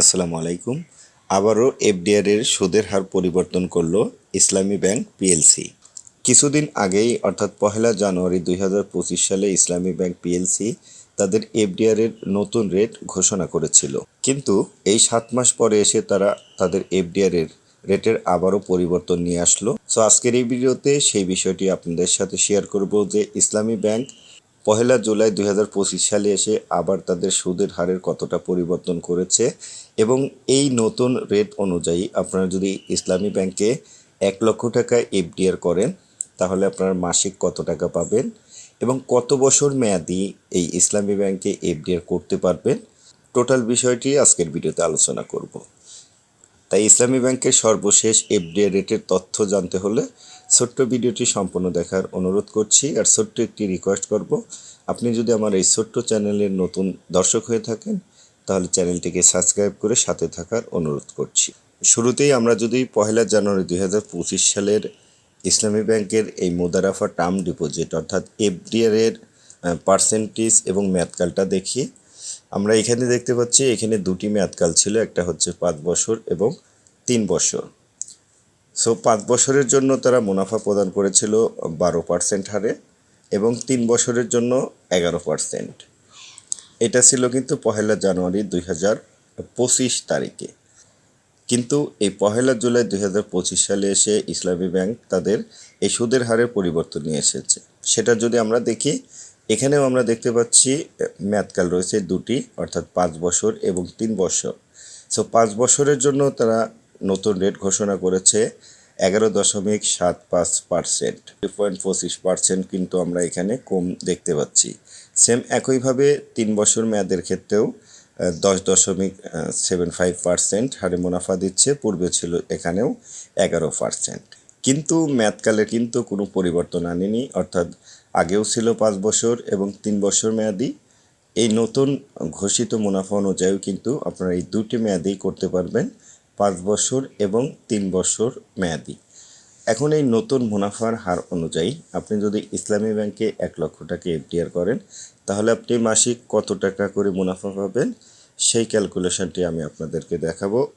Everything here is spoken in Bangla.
আসসালামু আলাইকুম। আবারও এফডিআর এর সুদের হার পরিবর্তন করল ইসলামী ব্যাংক পিএলসি। কিছুদিন আগেই, অর্থাৎ পহেলা জানুয়ারি দুই হাজার পঁচিশ সালে ইসলামী ব্যাংক পিএলসি তাদের এফডিআর এর নতুন রেট ঘোষণা করেছিল। কিন্তু এই সাত মাস পরে এসে তারা তাদের এফডিআর এর রেটের আবারও পরিবর্তন নিয়ে আসলো। সো, আজকের এই ভিডিওতে সেই বিষয়টি আপনাদের সাথে শেয়ার করব যে ইসলামী ব্যাংক পহেলা জুলাই দুই হাজার পঁচিশ সালে এসে আবার তাদের সুদের হারের কতটা পরিবর্তন করেছে এবং এই নতুন রেট অনুযায়ী আপনারা যদি ইসলামী ব্যাংকে এক লক্ষ টাকা এফডিআর করেন, তাহলে আপনার মাসিক কত টাকা পাবেন এবং কত বছর মেয়াদি এই ইসলামী ব্যাংকে এফডিআর করতে পারবেন টোটাল বিষয়টি আজকের ভিডিওতে আলোচনা করব। তাই ইসলামী ব্যাংকের সর্বশেষ এফডিআর রেটের তথ্য জানতে হলে ছোট্ট ভিডিওটি সম্পূর্ণ দেখার অনুরোধ করছি আর ছোট্ট একটি রিকোয়েস্ট করব, আপনি যদি আমার এই ছোট্ট চ্যানেলের নতুন দর্শক হয়ে থাকেন তাহলে চ্যানেলটিকে সাবস্ক্রাইব করে সাথে থাকার অনুরোধ করছি। শুরুতেই আমরা যদি পহেলা জানুয়ারি দুই হাজার পঁচিশ সালের ইসলামী ব্যাংকের এই মুদারাফা টার্ম ডিপোজিট অর্থাৎ এফডিআর এর পার্সেন্টেজ এবং মেয়াদকালটা দেখি। আমরা এখানে দেখতে পাচ্ছি এখানে দুটি মেয়াদকাল ছিল, একটা হচ্ছে পাঁচ বছর এবং তিন বছর। সো পাঁচ বছরের জন্য তারা মুনাফা প্রদান করেছিল বারো পার্সেন্ট হারে এবং তিন বছরের জন্য এগারো পার্সেন্ট এটা ছিল কিন্তু পহেলা জানুয়ারি দুই হাজার পঁচিশ তারিখে। কিন্তু এই পহেলা জুলাই দুই হাজার পঁচিশ সালে এসে ইসলামী ব্যাংক তাদের এই সুদের হারের পরিবর্তন নিয়ে এসেছে। সেটা যদি আমরা দেখি এখানেও আমরা দেখতে পাচ্ছি আহ, মেয়াদকাল রয়েছে দুটি অর্থাৎ পাঁচ বছর এবং তিন বছর। সো পাঁচ বছরের জন্য তারা নতুন রেট ঘোষণা করেছে। এগারো দশমিক সাত পাঁচ পার্সেন্ট টু পয়েন্ট পঁচিশ পার্সেন্ট কিন্তু আমরা এখানে কম দেখতে পাচ্ছি। সেম একইভাবে তিন বছর মেয়াদের ক্ষেত্রেও দশ দশমিক সেভেন ফাইভ পার্সেন্ট হারে মুনাফা দিচ্ছে, পূর্বে ছিল এখানেও এগারো পার্সেন্ট। কিন্তু মেয়াদকালে কিন্তু কোনো পরিবর্তন আনেনি, অর্থাৎ আগেও ছিল পাঁচ বছর এবং তিন বছর মেয়াদি। এই নতুন ঘোষিত মুনাফা অনুযায়ী কিন্তু আপনারা এই দুটি মেয়াদেই করতে পারবেন। পাঁচ বছর এবং তিন বছর মেয়াদি। এখন এই নতুন মুনাফার হার অনুযায়ী আপনি যদি ইসলামী ব্যাংকে এক লক্ষ টাকা এফডিআর করেন, তাহলে আপনি মাসিক কত টাকা করে মুনাফা পাবেন? সেই ক্যালকুলেশনটি আমি আপনাদেরকে দেখাবো।